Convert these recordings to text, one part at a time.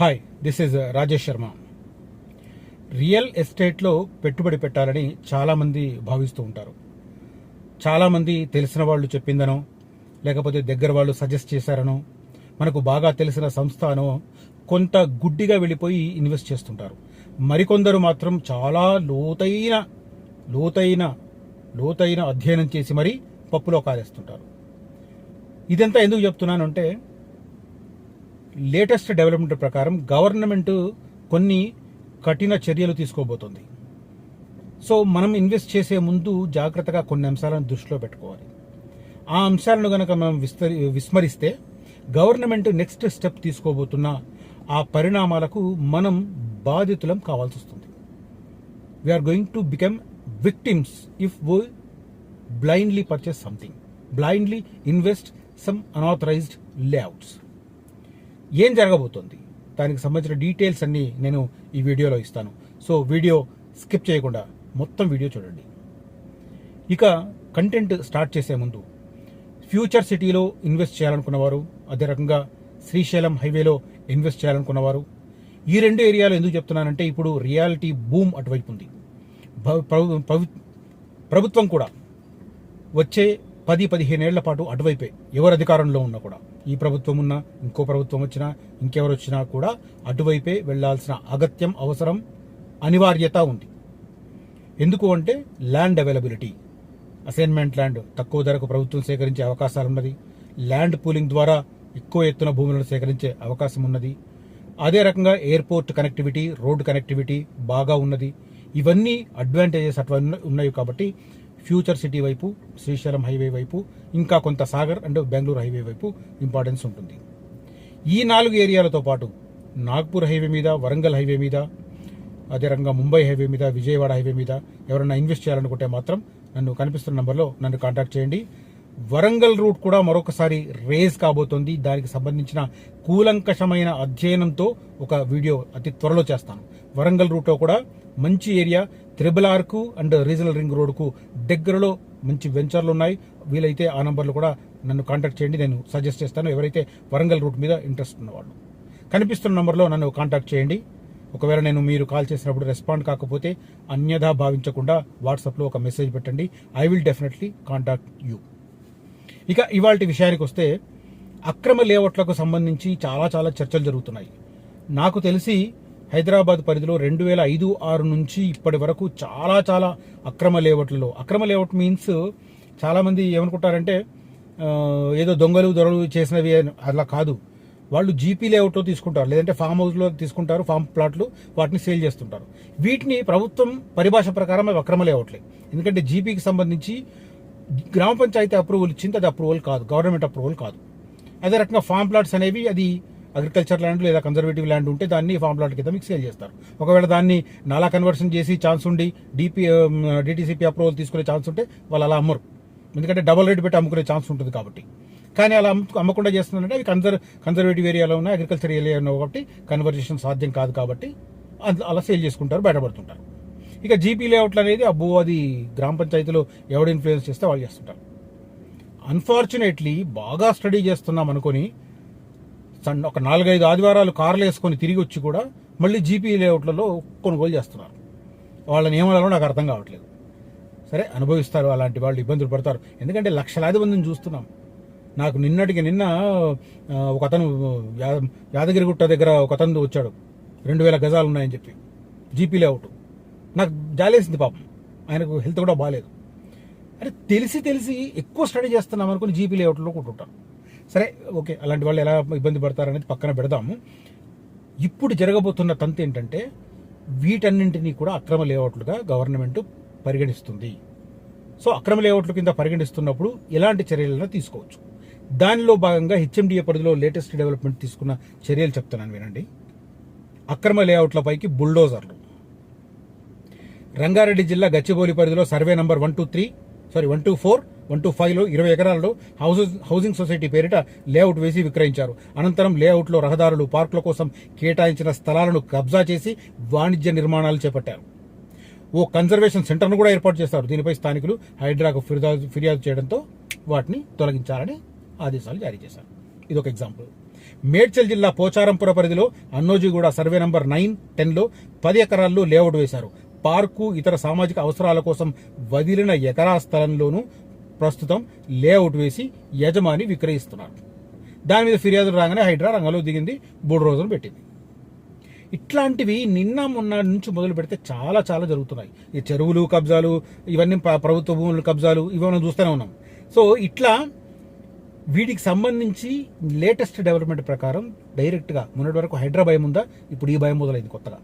Hi this is uh, Rajesh Sharma. Real ఎస్టేట్లో పెట్టుబడి పెట్టాలని చాలామంది భావిస్తూ ఉంటారు. చాలామంది తెలిసిన వాళ్ళు చెప్పిందనో లేకపోతే దగ్గర వాళ్ళు సజెస్ట్ చేశారనో మనకు బాగా తెలిసిన సంస్థ అనో కొంత గుడ్డిగా వెళ్ళిపోయి ఇన్వెస్ట్ చేస్తుంటారు. మరికొందరు మాత్రం చాలా లోతైన లోతైన లోతైన అధ్యయనం చేసి మరీ పప్పులో కాలేస్తుంటారు. ఇదంతా ఎందుకు చెప్తున్నానంటే లేటెస్ట్ డెవలప్మెంట్ ప్రకారం గవర్నమెంట్ కొన్ని కఠిన చర్యలు తీసుకోబోతోంది. సో మనం ఇన్వెస్ట్ చేసే ముందు జాగ్రత్తగా కొన్ని అంశాలను దృష్టిలో పెట్టుకోవాలి. ఆ అంశాలను కనుక మనం విస్తరి విస్మరిస్తే గవర్నమెంట్ నెక్స్ట్ స్టెప్ తీసుకోబోతున్న ఆ పరిణామాలకు మనం బాధితులం కావాల్సి వస్తుంది. We are going to become victims if we blindly purchase something blindly invest some unauthorized layouts ఏం జరగబోతోంది? దానికి సంబంధించిన డీటెయిల్స్ అన్నీ నేను ఈ వీడియోలో ఇస్తాను. సో వీడియో స్కిప్ చేయకుండా మొత్తం వీడియో చూడండి. ఇక కంటెంట్ స్టార్ట్ చేసే ముందు ఫ్యూచర్ సిటీలో ఇన్వెస్ట్ చేయాలనుకున్నవారు అదే రకంగా శ్రీశైలం హైవేలో ఇన్వెస్ట్ చేయాలనుకున్నవారు ఈ రెండు ఏరియాలో ఎందుకు చెప్తున్నానంటే ఇప్పుడు రియాలిటీ బూమ్ అటువైపు ఉంది. ప్రభుత్వం కూడా వచ్చే పది పదిహేనేళ్ళ పాటు అటువైపే ఎవరు అధికారంలో ఉన్నా కూడా. ఈ ప్రభుత్వం ఉన్నా ఇంకో ప్రభుత్వం వచ్చినా ఇంకెవరు వచ్చినా కూడా అటువైపే వెళ్ళాల్సిన అగత్యం అవసరం అనివార్యత ఉంది. ఎందుకు అంటే ల్యాండ్ అవైలబిలిటీ. అసైన్మెంట్ ల్యాండ్ తక్కువ ధరకు ప్రభుత్వం సేకరించే అవకాశాలు ఉన్నది. ల్యాండ్ పూలింగ్ ద్వారా ఎక్కువ ఎత్తున భూములను సేకరించే అవకాశం ఉన్నది. అదే రకంగా ఎయిర్పోర్ట్ కనెక్టివిటీ రోడ్ కనెక్టివిటీ బాగా ఉన్నది. ఇవన్నీ అడ్వాంటేజెస్ అట్లా ఉన్నాయి కాబట్టి ఫ్యూచర్ సిటీ వైపు శ్రీశైలం హైవే వైపు ఇంకా కొంత సాగర్ అండ్ బెంగళూరు హైవే వైపు ఇంపార్టెన్స్ ఉంటుంది. ఈ నాలుగు ఏరియాలతో పాటు నాగ్పూర్ హైవే మీద వరంగల్ హైవే మీద అదే రకంగా ముంబై హైవే మీద విజయవాడ హైవే మీద ఎవరైనా ఇన్వెస్ట్ చేయాలనుకుంటే మాత్రం నన్ను కనిపిస్తున్న నెంబర్లో నన్ను కాంటాక్ట్ చేయండి. వరంగల్ రూట్ కూడా మరొకసారి రేజ్ కాబోతోంది. దానికి సంబంధించిన కూలంకషమైన అధ్యయనంతో ఒక వీడియో అతి త్వరలో చేస్తాను. వరంగల్ రూట్లో కూడా మంచి ఏరియా త్రిబుల్ ఆర్కు అండ్ రీజనల్ రింగ్ రోడ్కు దగ్గరలో మంచి వెంచర్లు ఉన్నాయి. వీలైతే ఆ నంబర్లు కూడా నన్ను కాంటాక్ట్ చేయండి. నేను సజెస్ట్ చేస్తాను. ఎవరైతే వరంగల్ రూట్ మీద ఇంట్రెస్ట్ ఉన్నవాళ్ళు. కనిపిస్తున్న నంబర్లో నన్ను కాంటాక్ట్ చేయండి. ఒకవేళ నేను మీరు కాల్ చేసినప్పుడు రెస్పాండ్ కాకపోతే అన్యథా భావించకుండా వాట్సాప్లో ఒక మెసేజ్ పెట్టండి. I will definitely contact you. ఇక ఇవాళ విషయానికి వస్తే అక్రమ లేఅవుట్లకు సంబంధించి చాలా చాలా చర్చలు జరుగుతున్నాయి. నాకు తెలిసి హైదరాబాద్ పరిధిలో రెండు వేల ఐదు ఆరు నుంచి ఇప్పటి వరకు చాలా చాలా అక్రమ లేఅవుట్లలో. అక్రమ లేఅవుట్ మీన్స్ చాలామంది ఏమనుకుంటారంటే ఏదో దొంగలు దొరలు చేసినవి అలా కాదు. వాళ్ళు జీపీ లేఅవుట్లో తీసుకుంటారు. లేదంటే ఫామ్ హౌస్లో తీసుకుంటారు ఫామ్ ప్లాట్లు వాటిని సేల్ చేస్తుంటారు. వీటిని ప్రభుత్వం పరిభాష ప్రకారం అవి అక్రమ లేఅవుట్లే. ఎందుకంటే జీపీకి సంబంధించి గ్రామ పంచాయతీ అప్రూవల్ ఇచ్చింది అది అప్రూవల్ కాదు గవర్నమెంట్ అప్రూవల్ కాదు. అదే రకంగా ఫామ్ ప్లాట్స్ అనేవి అది అగ్రికల్చర్ ల్యాండ్ లేదా కన్జర్వేటివ్ ల్యాండ్ ఉంటే దాన్ని ఫామ్ ప్లాట్ కింద మీకు సేల్ చేస్తారు. ఒకవేళ దాన్ని నాలా కన్వర్షన్ చేసి ఛాన్స్ ఉండి డిపి డిటీసీపీ అప్రూవల్ తీసుకునే ఛాన్స్ ఉంటే వాళ్ళు అలా అమ్మరు. ఎందుకంటే డబుల్ రేట్ పెట్టి అమ్ముకునే ఛాన్స్ ఉంటుంది కాబట్టి. కానీ అలా అమ్మకుండా చేస్తుందంటే అవి కన్జర్ కన్జర్వేటివ్ ఏరియాలో ఉన్నాయి అగ్రికల్చర్ ఏరియా ఉన్నాయి కాబట్టి కన్వర్జేషన్ సాధ్యం కాదు కాబట్టి అలా సేల్ చేసుకుంటారు బయటపడుతుంటారు. ఇక జీపీ లేఅవుట్లు అనేది అబ్బో అది గ్రామ పంచాయతీలో ఎవడు ఇన్ఫ్లుయెన్స్ చేస్తే వాళ్ళు చేస్తుంటారు. అన్ఫార్చునేట్లీ బాగా స్టడీ చేస్తున్నాం అనుకొని సన్ ఒక నాలుగైదు ఆదివారాలు కార్లు వేసుకొని తిరిగి వచ్చి కూడా మళ్ళీ జీపీ లేఅవుట్లలో కొనుగోలు చేస్తున్నారు. వాళ్ళ నియమాలలో నాకు అర్థం కావట్లేదు. సరే అనుభవిస్తారు అలాంటి వాళ్ళు ఇబ్బందులు పడతారు. ఎందుకంటే లక్షలాది మందిని చూస్తున్నాం. నాకు నిన్నటికి నిన్న ఒక అతను యాదగిరిగుట్ట దగ్గర ఒక అతను వచ్చాడు. రెండు వేల గజాలు ఉన్నాయని చెప్పి. GP layout. నాకు జాలేసింది పాపం. ఆయనకు హెల్త్ కూడా బాగాలేదు అంటే తెలిసి తెలిసి ఎక్కువ స్టడీ చేస్తున్నాం అనుకుని జీపీ లేఅవుట్లో కొట్టుంటారు సరే ఓకే అలాంటి వాళ్ళు ఎలా ఇబ్బంది పడతారనేది పక్కన పెడదాము. ఇప్పుడు జరగబోతున్న తంతు ఏంటంటే వీటన్నింటినీ కూడా అక్రమ లేఅవుట్లుగా గవర్నమెంట్ పరిగణిస్తుంది. సో అక్రమ లేఅవుట్ల కింద పరిగణిస్తున్నప్పుడు ఎలాంటి చర్యలను తీసుకోవచ్చు. దానిలో భాగంగా హెచ్ఎండిఏ పరిధిలో లేటెస్ట్ డెవలప్మెంట్ తీసుకున్న చర్యలు చెప్తున్నాను వినండి. అక్రమ లేఅవుట్లపైకి బుల్డోజర్లు. రంగారెడ్డి జిల్లా గచ్చిబౌలి పరిధిలో survey number one two three sorry one two four one two ఫైవ్లో ఇరవై ఎకరాల్లో హౌసెస్ హౌసింగ్ సొసైటీ పేరిట లేఅవుట్ వేసి విక్రయించారు. అనంతరం లేఅవుట్లో రహదారులు పార్కుల కోసం కేటాయించిన స్థలాలను కబ్జా చేసి వాణిజ్య నిర్మాణాలు చేపట్టారు. ఓ కన్జర్వేషన్ సెంటర్ను కూడా ఏర్పాటు చేస్తారు. దీనిపై స్థానికులు హైడ్రాకు ఫిర్యాదు ఫిర్యాదు చేయడంతో వాటిని తొలగించాలని ఆదేశాలు జారీ చేశారు. ఇది ఒక ఎగ్జాంపుల్ మేడ్చల్ జిల్లా పోచారంపుర పరిధిలో అన్నోజిగూడ సర్వే నంబర్ నైన్ టెన్లో పది ఎకరాల్లో లేఅవుట్ వేశారు. పార్కు ఇతర సామాజిక అవసరాల కోసం వదిలిన ఎకరా స్థలంలోనూ ప్రస్తుతం లేఅవుట్ వేసి యజమాని విక్రయిస్తున్నారు దాని మీద ఫిర్యాదులు రాగానే హైడ్రా రంగంలో దిగింది మూడు రోజులు పెట్టింది. ఇట్లాంటివి నిన్న మొన్న నుంచి మొదలు పెడితే చాలా చాలా జరుగుతున్నాయి. ఈ చెరువులు కబ్జాలు ఇవన్నీ ప్రభుత్వ భూములు కబ్జాలు ఇవి మనం చూస్తూనే ఉన్నాం. సో ఇట్లా వీటికి సంబంధించి లేటెస్ట్ డెవలప్మెంట్ ప్రకారం డైరెక్ట్గా మొన్నటి వరకు హైడ్రా భయం ఉందా? ఇప్పుడు ఈ భయం మొదలైంది కొత్తగా.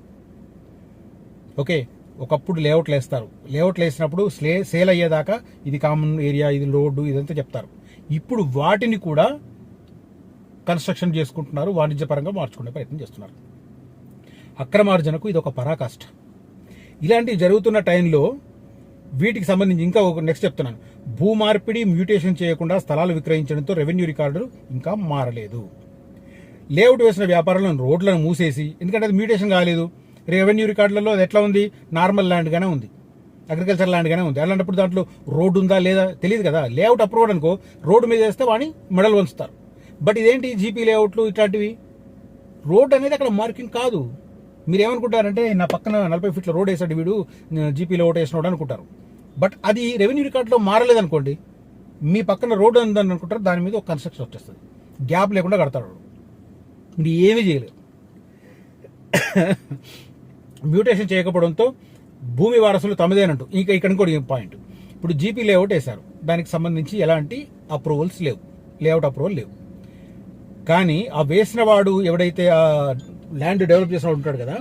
ఓకే? ఒకప్పుడు లేఅవుట్లు వేస్తారు. లేఅవుట్లు వేసినప్పుడు స్లే సేల్ అయ్యేదాకా ఇది కామన్ ఏరియా ఇది రోడ్డు ఇదంతా చెప్తారు. ఇప్పుడు వాటిని కూడా కన్స్ట్రక్షన్ చేసుకుంటున్నారు వాణిజ్యపరంగా మార్చుకునే ప్రయత్నం చేస్తున్నారు. అక్రమార్జనకు ఇది ఒక పరాకాష్ట. ఇలాంటివి జరుగుతున్న టైంలో వీటికి సంబంధించి ఇంకా ఒక నెక్స్ట్ చెప్తున్నాను. భూమార్పిడి మ్యూటేషన్ చేయకుండా స్థలాలు విక్రయించడంతో రెవెన్యూ రికార్డులు ఇంకా మారలేదు. లేఅవుట్ వేసిన వ్యాపారాలను రోడ్లను మూసేసి ఎందుకంటే అది మ్యూటేషన్ కాలేదు. రెవెన్యూ రికార్డులలో అది ఎట్లా ఉంది? నార్మల్ ల్యాండ్గానే ఉంది. అగ్రికల్చర్ ల్యాండ్గానే ఉంది. అలాంటప్పుడు దాంట్లో రోడ్డు ఉందా లేదా తెలియదు కదా. లేఅవుట్ అప్రూవ్డ్ అనుకో రోడ్డు మీద వేస్తే వాడిని మెడల్ వంచుతారు. బట్ ఇదేంటి జీపీ లేఅవుట్లు ఇట్లాంటివి? రోడ్ అనేది అక్కడ మార్కింగ్ కాదు. మీరు ఏమనుకుంటారంటే నా పక్కన నలభై ఫీట్ల రోడ్ వేసాడు వీడు జీపీలో ఓటు వేసినోడు అనుకుంటారు. బట్ అది రెవెన్యూ రికార్డులో మారలేదు అనుకోండి మీ పక్కన రోడ్డు ఉందని అనుకుంటారు దాని మీద ఒక కన్స్ట్రక్షన్ వచ్చేస్తుంది. గ్యాప్ లేకుండా కడతాడు మీరు ఏమీ చేయలేరు మ్యూటేషన్ చేయకపోవడంతో భూమి వారసులు తమదేనంటూ. ఇంకా ఇక్కడ కూడా పాయింట్. ఇప్పుడు జీపీ లేఅవుట్ వేశారు. దానికి సంబంధించి ఎలాంటి అప్రూవల్స్ లేవు. లేఅవుట్ అప్రూవల్ లేవు. కానీ ఆ వేసిన వాడు ఎవడైతే ఆ ల్యాండ్ డెవలప్ చేసిన వాడు ఉంటాడు కదా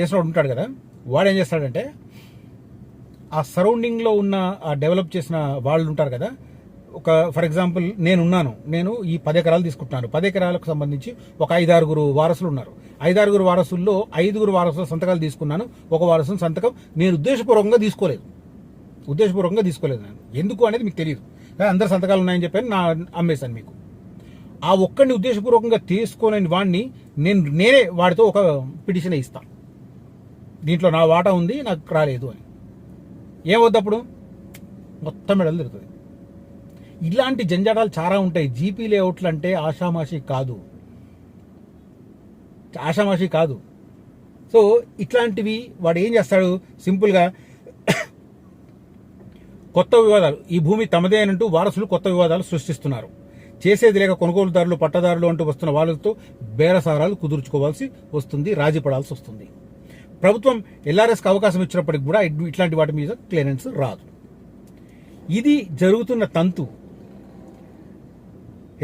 చేసిన వాడు ఉంటాడు కదా వాడు ఏం చేస్తాడంటే ఆ సరౌండింగ్లో ఉన్న ఆ డెవలప్ చేసిన వాళ్ళు ఉంటారు కదా ఒక ఫర్ ఎగ్జాంపుల్ నేనున్నాను. నేను ఈ పది ఎకరాలు తీసుకుంటున్నాను. పది ఎకరాలకు సంబంధించి ఒక ఐదారుగురు వారసులు ఉన్నారు. ఐదారుగురు వారసుల్లో ఐదుగురు వారసుల సంతకాలు తీసుకున్నాను. ఒక వారసుని సంతకం నేను ఉద్దేశపూర్వకంగా తీసుకోలేదు. ఉద్దేశపూర్వకంగా తీసుకోలేదు నేను. ఎందుకు అనేది మీకు తెలియదు కానీ అందరు సంతకాలు ఉన్నాయని చెప్పాను నా అమ్మేశాను మీకు. ఆ ఒక్కడిని ఉద్దేశపూర్వకంగా తీసుకోలేని వాడిని నేను నేనే వాడితో ఒక పిటిషన్ ఇస్తా దీంట్లో నా వాటా ఉంది నాకు రాలేదు అని. ఏమొద్దప్పుడు మొత్తం మెడలు తిరుగుతుంది ఇలాంటి జంజాటాలు చాలా ఉంటాయి. జీపీ లేఅవుట్లు అంటే ఆషామాషి కాదు. ఆషామాషి కాదు. సో ఇట్లాంటివి వాడు ఏం చేస్తాడు? సింపుల్గా కొత్త వివాదాలు. ఈ భూమి తమదే అంటూ వారసులు కొత్త వివాదాలు సృష్టిస్తున్నారు. చేసేది లేక కొనుగోలుదారులు పట్టదారులు అంటూ వస్తున్న వాళ్ళతో బేరసారాలు కుదుర్చుకోవాల్సి వస్తుంది రాజీ పడాల్సి వస్తుంది. ప్రభుత్వం ఎల్ఆర్ఎస్కి అవకాశం ఇచ్చినప్పటికి కూడా ఇట్లాంటి వాటి మీద క్లియరెన్స్ రాదు. ఇది జరుగుతున్న తంతు.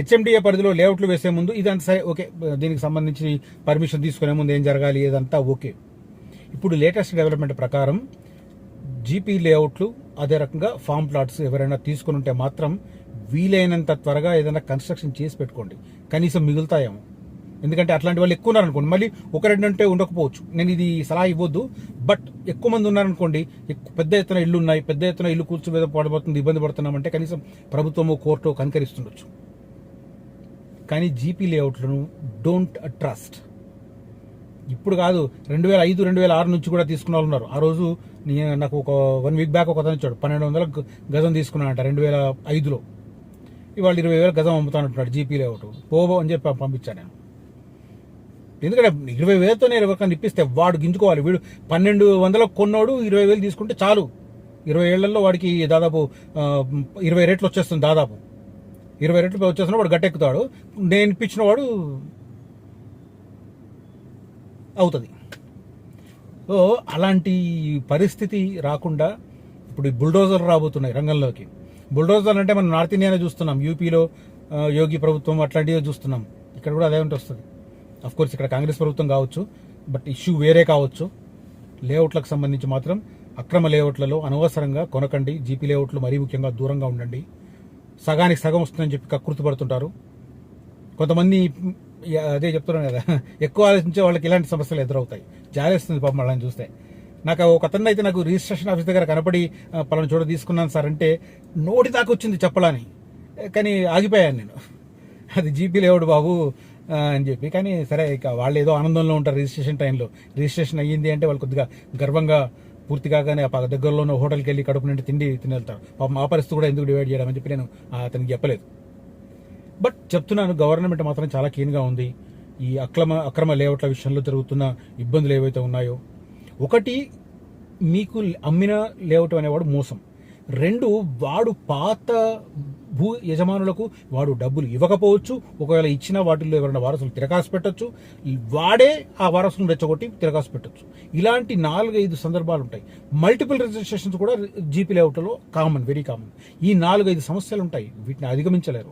హెచ్ఎండిఏ పరిధిలో లేఅవుట్లు వేసే ముందు ఇదంతా సరే ఓకే దీనికి సంబంధించి పర్మిషన్ తీసుకునే ముందు ఏం జరగాలి ఇదంతా ఓకే. ఇప్పుడు లేటెస్ట్ డెవలప్మెంట్ ప్రకారం జీపీ లేఅవుట్లు అదే రకంగా ఫామ్ ప్లాట్స్ ఎవరైనా తీసుకుని ఉంటే మాత్రం వీలైనంత త్వరగా ఏదైనా కన్స్ట్రక్షన్ చేసి పెట్టుకోండి. కనీసం మిగులుతాయేమో. ఎందుకంటే అట్లాంటి వాళ్ళు ఎక్కువ ఉన్నారనుకోండి మళ్ళీ ఒక రెండు అంటే ఉండకపోవచ్చు. నేను ఇది సలహా ఇవ్వద్దు బట్ ఎక్కువ మంది ఉన్నారనుకోండి పెద్ద ఎత్తున ఇల్లు ఉన్నాయి పెద్ద ఎత్తున ఇల్లు కూర్చోబోతే పడిపోతుంది ఇబ్బంది పడుతున్నామంటే కనీసం ప్రభుత్వము కోర్టు కనికరిస్తుండొచ్చు. కానీ జీపీ లేఅవుట్లను డోంట్ ట్రస్ట్. ఇప్పుడు కాదు రెండు వేల ఐదు రెండు వేల ఆరు నుంచి కూడా తీసుకున్న వాళ్ళు ఉన్నారు. ఆ రోజు నాకు ఒక వన్ వీక్ బ్యాక్ ఒక అతను ఇచ్చాడు పన్నెండు వందల గజం తీసుకున్నానంట రెండు వేల ఐదులో. ఇవాళ ఇరవై వేల గజం అమ్ముతానంటున్నాడు జీపీ లేఅవుట్. పోబో అని చెప్పి పంపించాను నేను. ఎందుకంటే ఇరవై వేలతో నేను ఎవరికైనా ఇప్పిస్తే వాడు గింజుకోవాలి. వీడు పన్నెండు వందలకు కొన్నోడు ఇరవై వేలు తీసుకుంటే చాలు. ఇరవై ఏళ్ళలో వాడికి దాదాపు ఇరవై రేట్లు వచ్చేస్తుంది దాదాపు. ఇరవై రెట్లు వచ్చేసిన వాడు గట్టెక్కుతాడు. నేను ఇప్పించిన వాడు అవుతుంది. సో అలాంటి పరిస్థితి రాకుండా ఇప్పుడు బుల్డోజర్లు రాబోతున్నాయి రంగంలోకి. బుల్డోజర్ అంటే మనం నార్త్ ఇండియానే చూస్తున్నాం యూపీలో యోగి ప్రభుత్వం అట్లాంటివి చూస్తున్నాం. ఇక్కడ కూడా అదే ఉంటే వస్తుంది. కోర్స్ ఇక్కడ కాంగ్రెస్ ప్రభుత్వం కావచ్చు బట్ ఇష్యూ వేరే కావచ్చు. లేఅవుట్లకు సంబంధించి మాత్రం అక్రమ లేఅవుట్లలో అనవసరంగా కొనకండి జీపీ లేఅవుట్లు మరీ ముఖ్యంగా దూరంగా ఉండండి. సగానికి సగం వస్తుందని చెప్పి కక్కుర్తిపడుతుంటారు కొంతమంది అదే చెప్తున్నాను కదా ఎక్కువ ఆలోచించే వాళ్ళకి ఇలాంటి సమస్యలు ఎదురవుతాయి. జాలేస్తుంది పాపం వాళ్ళని చూస్తే. నాకు ఒక అతను అయితే నాకు రిజిస్ట్రేషన్ ఆఫీస్ దగ్గర కనపడి ఆ, పలానా చోట తీసుకున్నాను సార్ అంటే నోటి దాకా వచ్చింది చెప్పలని. కానీ ఆగిపోయాను నేను. అది జీపీ లేవుడు బాబు అని చెప్పి. కానీ సరే ఇక వాళ్ళు ఏదో ఆనందంలో ఉంటారు రిజిస్ట్రేషన్ టైంలో. రిజిస్ట్రేషన్ అయ్యింది అంటే వాళ్ళు కొద్దిగా గర్వంగా పూర్తి కాగానే ఆ దగ్గరలో ఉన్న హోటల్కి వెళ్ళి కడుపు నుండి తిండి తిని పాపం ఆ పరిస్థితి కూడా ఎందుకు డివైడ్ చేయడం అని చెప్పి నేను అతనికి చెప్పలేదు. బట్ చెప్తున్నాను గవర్నమెంట్ మాత్రం చాలా కీన్గా ఉంది. ఈ అక్రమ అక్రమ లేఅవుట్ల విషయంలో జరుగుతున్న ఇబ్బందులు ఏవైతే ఉన్నాయో ఒకటి మీకు అమ్మిన లేఅవుట్ అనేవాడు మోసం. రెండు వాడు పాత భూ యజమానులకు వాడు డబ్బులు ఇవ్వకపోవచ్చు. ఒకవేళ ఇచ్చిన వాటిల్లో ఎవరైనా వారసులు తిరకాసు పెట్టొచ్చు. వాడే ఆ వారసులను రెచ్చగొట్టి తిరకాసు పెట్టొచ్చు. ఇలాంటి నాలుగైదు సందర్భాలు ఉంటాయి. మల్టిపుల్ రిజిస్ట్రేషన్స్ కూడా జీపీ లేఅవుట్లో కామన్ వెరీ కామన్. ఈ నాలుగైదు సమస్యలు ఉంటాయి. వీటిని అధిగమించలేరు.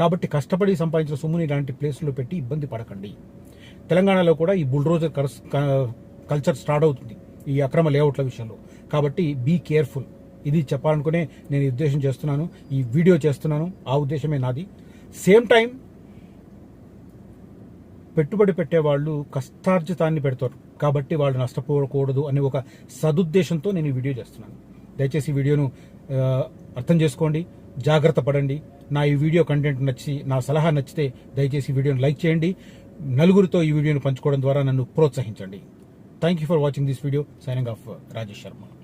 కాబట్టి కష్టపడి సంపాదించిన సొమ్ముని ఇలాంటి ప్లేసుల్లో పెట్టి ఇబ్బంది పడకండి. తెలంగాణలో కూడా ఈ బుల్డ్రోజర్ కర్స్- కల్చర్ స్టార్ట్ అవుతుంది ఈ అక్రమ లేఅవుట్ల విషయంలో. కాబట్టి బీ కేర్ఫుల్. ఇది చెప్పాలనుకునే నేను ఉద్దేశం చేస్తున్నాను ఈ వీడియో చేస్తున్నాను ఆ ఉద్దేశమే నాది. సేమ్ టైం పెట్టుబడి పెట్టేవాళ్ళు కష్టార్జితాన్ని పెడతారు. కాబట్టి వాళ్ళు నష్టపోకూడదు అనే ఒక సదుద్దేశంతో నేను ఈ వీడియో చేస్తున్నాను. దయచేసి ఈ వీడియోను అర్థం చేసుకోండి జాగ్రత్త పడండి. నా ఈ వీడియో కంటెంట్ నచ్చి నా సలహా నచ్చితే దయచేసి ఈ వీడియోను లైక్ చేయండి. నలుగురితో ఈ వీడియోను పంచుకోవడం ద్వారా నన్ను ప్రోత్సహించండి. Thank you for watching this video signing off Rajesh Sharma